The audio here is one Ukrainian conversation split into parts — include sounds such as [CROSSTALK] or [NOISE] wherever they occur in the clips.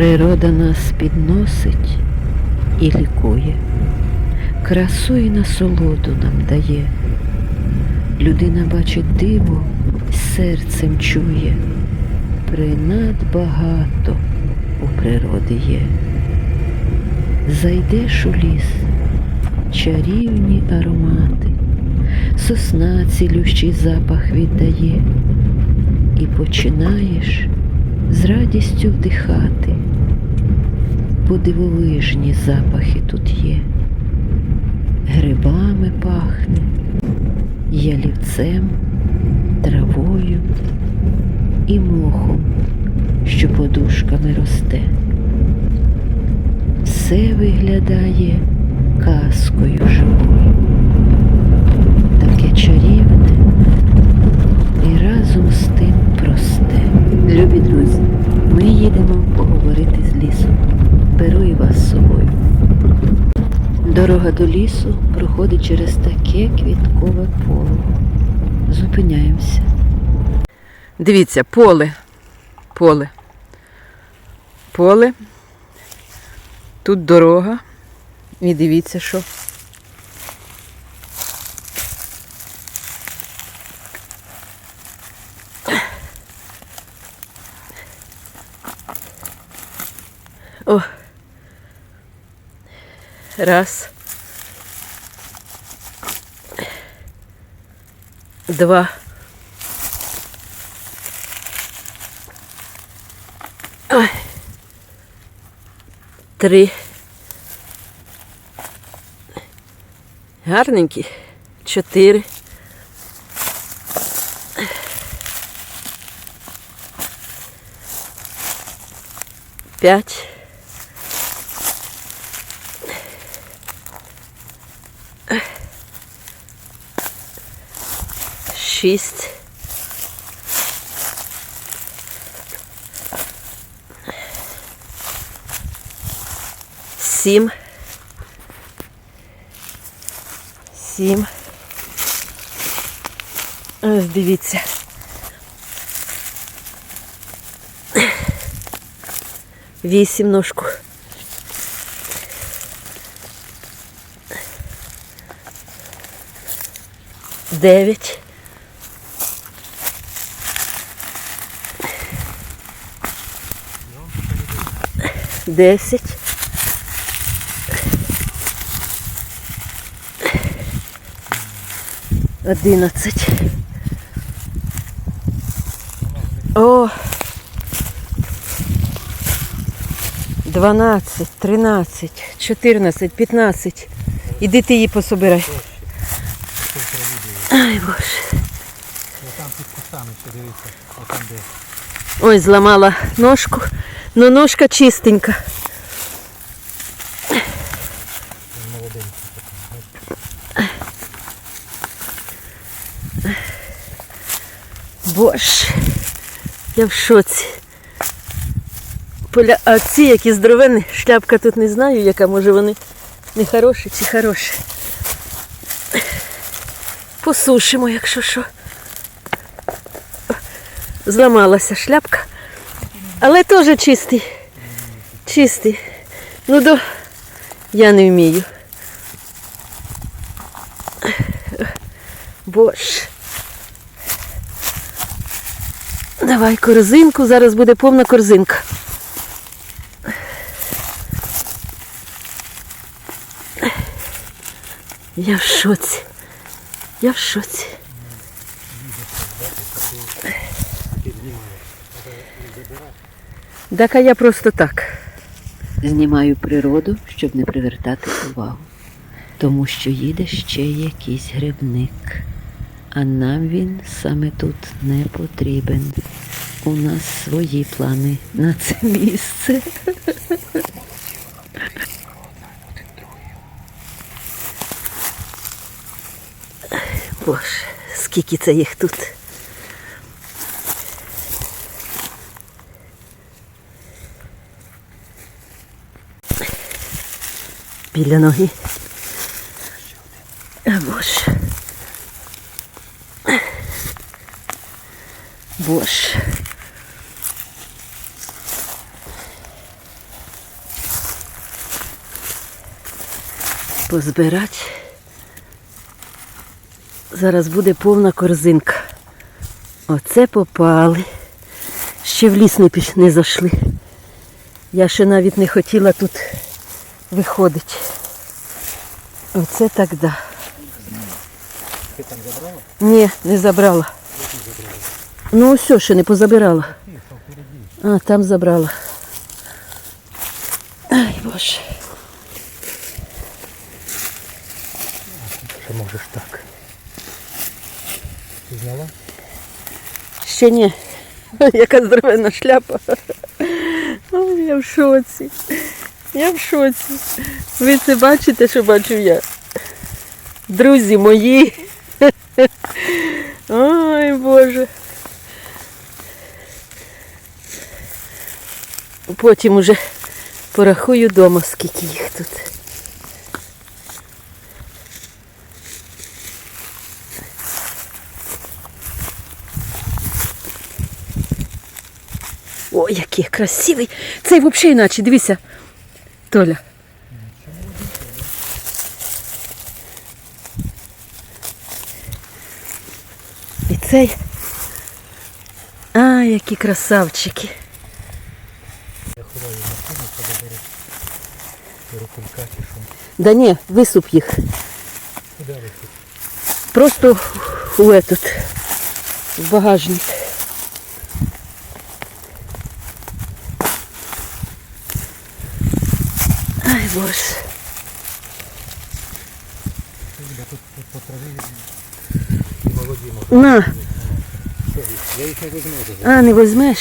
Природа нас підносить і лікує, красу і насолоду нам дає. Людина бачить диво, серцем чує, принад багато у природи є. Зайдеш у ліс, чарівні аромати, сосна цілющий запах віддає, і починаєш з радістю вдихати, бо дивовижні запахи тут є. Грибами пахне, ялівцем, травою і мохом, що подушками росте. Все виглядає казкою живою, таке чарівне і разом з тим просте. Любі друзі, ми їдемо поговорити з лісом. Беру і вас з собою. Дорога до лісу проходить через таке квіткове поле. Зупиняємося. Дивіться, поле. Поле. Поле. Тут дорога. І дивіться, що. О. Раз. Два. Три. Гарненькі. Чотири. П'ять. Шість. Сім. Сім. Ось дивіться. Вісім ножку. Дев'ять. Десять. Одинадцять. О. Дванадцять, тринадцять, чотирнадцять, п'ятнадцять. Іди ти її пособирай. Ай, Боже. Ой, зламала ножку. Ну ножка чистенька. Боже, я в шоці. Поля, а ці які здоровенні, шляпка тут не знаю, яка, може вони не хороші чи хороші. Посушимо, якщо що. Зламалася шляпка. Але теж чистий. Чистий. Ну до я не вмію. Боже. Давай корзинку, зараз буде повна корзинка. Я в шоці. Я в шоці. Так, а я просто так. Знімаю природу, щоб не привертати увагу. Тому що їде ще якийсь грибник. А нам він саме тут не потрібен. У нас свої плани на це місце. Боже, скільки це їх тут. біля ноги. Боже. Боже. Позбирати. Зараз буде повна корзинка. Оце попали. Ще в ліс не піш... не зайшли. Я ще навіть не хотіла тут виходити. Оце так да. Ти там забрала? Ні, не забрала. Ну все, ще не позабирала. А, там забрала. Ай, боже. Що можеш так? Ти? Ще ні. [LAUGHS] Яка здоровенна шляпа. Ой, я в шоці. Я в шоці. Ви це бачите, що бачу я? Друзі мої. Ой, Боже. Потім уже порахую дома, скільки їх тут. Ой, який красивий. Цей взагалі іначе, дивися. Толя. І цей. А, які красавчики. Я ховаю машину, чи що. Да ні, висуп їх. Куди? Просто у этот, в багажник. Боже. На, Я їх не візьму а не візьмеш.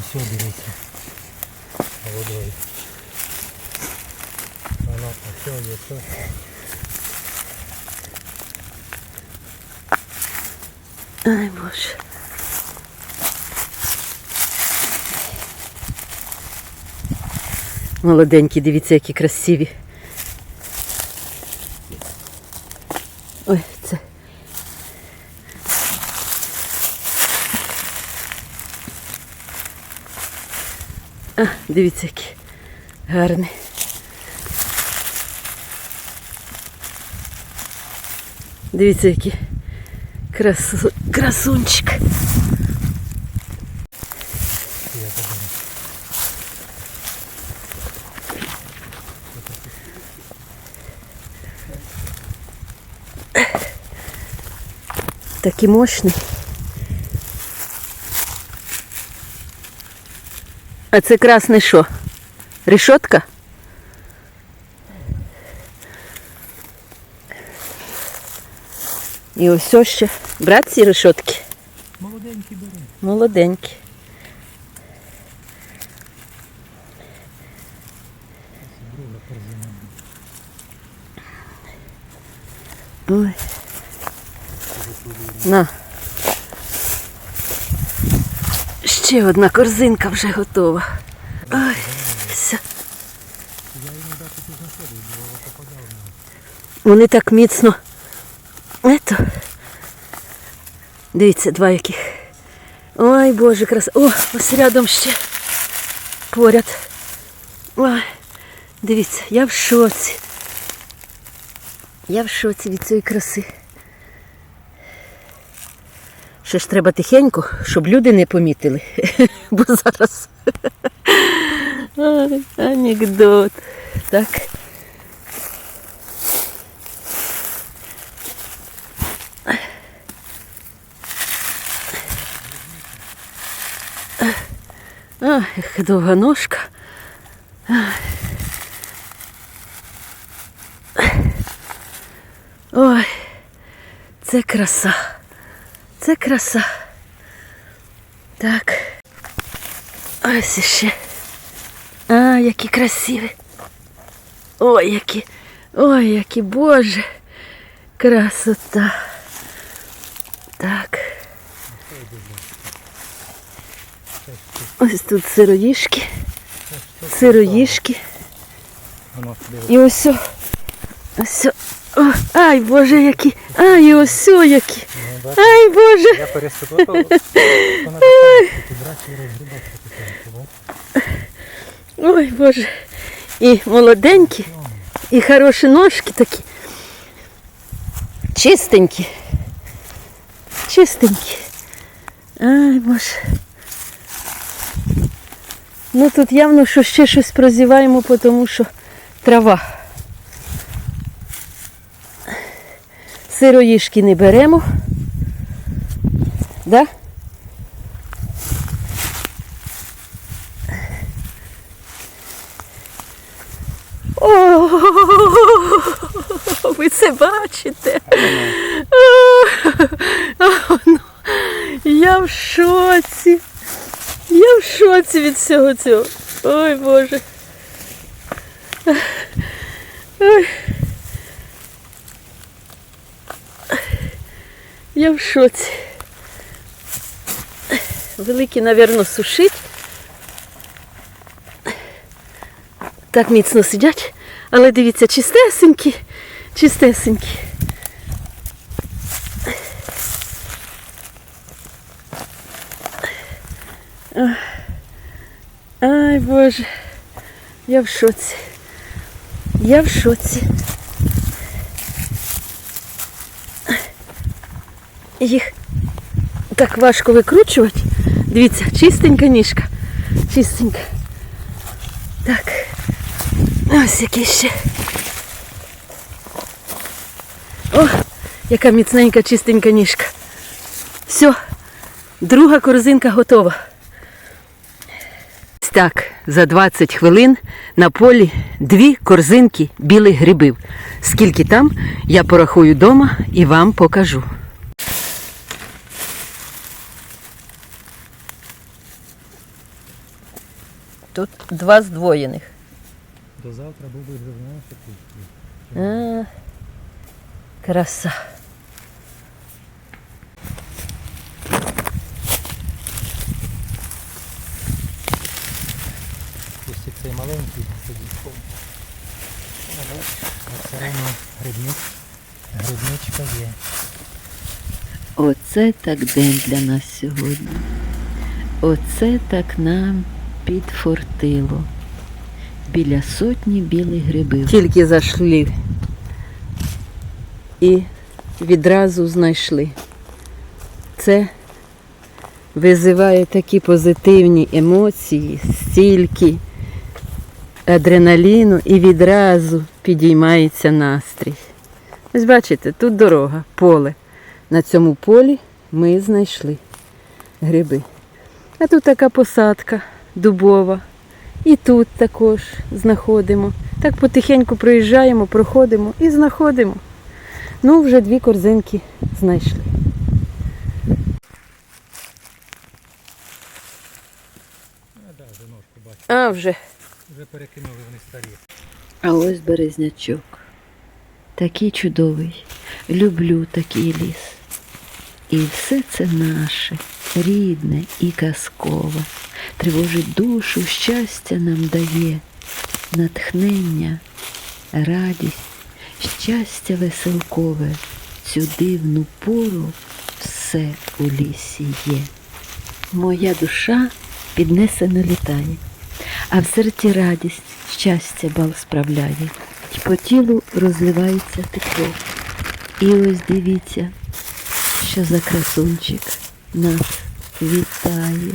Все, дивіться. Молодої. Воно, все, є, все. Ай, боже. Молоденькі, дивіться, які красиві. Ой, це. А, дивіться, які гарні. Дивіться, які красу... красунчик. Я подумав. Такий мощний. А це красне що? Решетка? І ось ось ще. Брат ці решетки. Молоденькі бери. Молоденькі. Друга корзина. Ой. На. Ще одна корзинка вже готова. Ой, все. Вони так міцно. Ето. Дивіться, два яких. Ой, Боже, краса. О, ось рядом ще. Поряд. Ой, дивіться, я в шоці. Я в шоці від цієї краси. Ще ж треба тихенько, щоб люди не помітили. [LAUGHS] Бо зараз. [LAUGHS] Анекдот. Так. Ах, довга ножка. Ой, це краса. Це краса. Так. Ось іще. А, які красиві. Ой, які. Ой, які боже. Красота. Так. Ось тут сироїшки. Сироїшки. І ось. Ось. О- ай, Боже, які. Ай, ось які. Ай, Боже. Я бачиш? Ой, Боже. І молоденькі, І хороші ножки такі. Чистенькі. Чистенькі. Ай, боже. Ну тут явно, що ще щось прозіваємо, тому що трава. Сироїшки не беремо. Да? О, ви це бачите? Я в шоці. Я в шоці від всього цього. Ой Боже. Ой. Я в шоці. Великі, напевно, сушить. Так міцно сидять, але дивіться, чистесенькі, чистесенькі. Ай, Боже, я в шоці. Я в шоці. Їх так важко викручувати. Дивіться, чистенька ніжка. Чистенька. Так. Ось який ще. О, яка міцненька, чистенька ніжка. Все, друга корзинка готова. Так, за 20 хвилин на полі дві корзинки білих грибів. Скільки там, я порахую вдома і вам покажу. Тут два здвоєних. До завтра був би. А, краса. Ось цей маленький тоді все одно грибник, грибничка є. Оце так день для нас сьогодні. Оце так нам підфортило. Біля сотні білих грибів. Тільки зайшли і відразу знайшли. Це визиває такі позитивні емоції, стільки адреналіну і відразу підіймається настрій. Ось бачите, тут дорога, поле. На цьому полі ми знайшли гриби. А тут така посадка дубова. І тут також знаходимо. Так потихеньку проїжджаємо, проходимо і знаходимо. Ну, вже дві корзинки знайшли. А, вже. Вже перекинули вони старі. А ось березнячок. Такий чудовий. Люблю такий ліс. І все це наше, рідне і казкове. Тривожить душу, щастя нам дає, натхнення, радість, щастя веселкове. Цю дивну пору все у лісі є. Моя душа піднесено літає, а в серці радість, щастя бал справляє, і по тілу розливається тепло. І ось дивіться, що за красунчик нас вітає.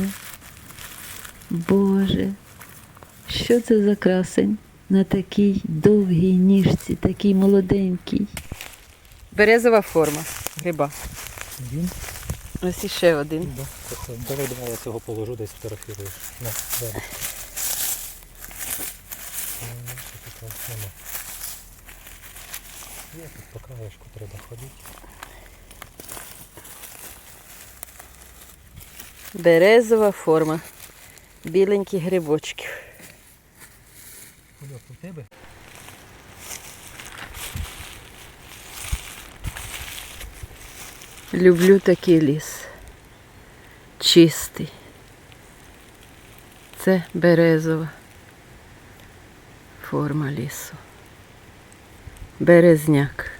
Боже, що це за красень на такій довгій ніжці, такий молоденький. Березова форма гриба. Він? Ось іще один. Да. Тобто, давай, давай я цього положу, десь фотографіруєш. На, нема. Є тут по краєшку треба ходити. Березова форма. Біленькі грибочки. Кульок у тебе? Люблю такий ліс. Чистий. Це березова форма лісу. Березняк.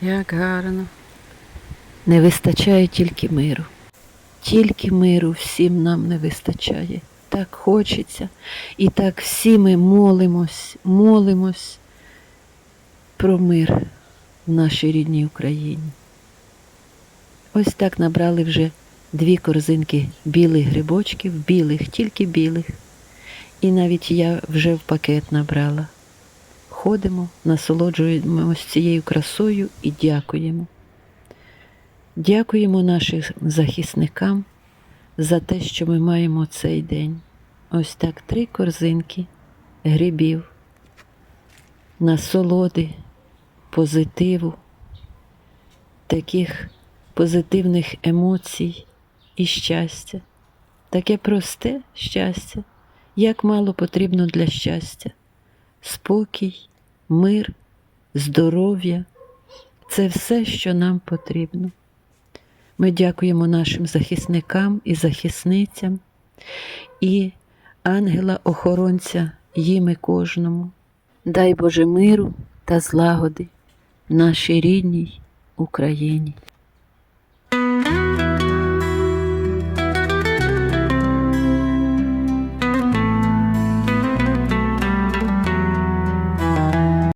Як гарно. Не вистачає тільки миру. Тільки миру всім нам не вистачає. так хочеться. І так всі ми молимось, молимось про мир в нашій рідній Україні. Ось так набрали вже дві корзинки білих грибочків, білих, тільки білих. І навіть я вже в пакет набрала. Ходимо, насолоджуємося цією красою і дякуємо. Дякуємо нашим захисникам за те, що ми маємо цей день. Ось так три корзинки грибів, насолоди, позитиву, таких позитивних емоцій і щастя. Таке просте щастя, як мало потрібно для щастя. Спокій, мир, здоров'я це все, що нам потрібно. Ми дякуємо нашим захисникам і захисницям і ангела-охоронця їм і кожному. Дай Боже миру та злагоди нашій рідній Україні.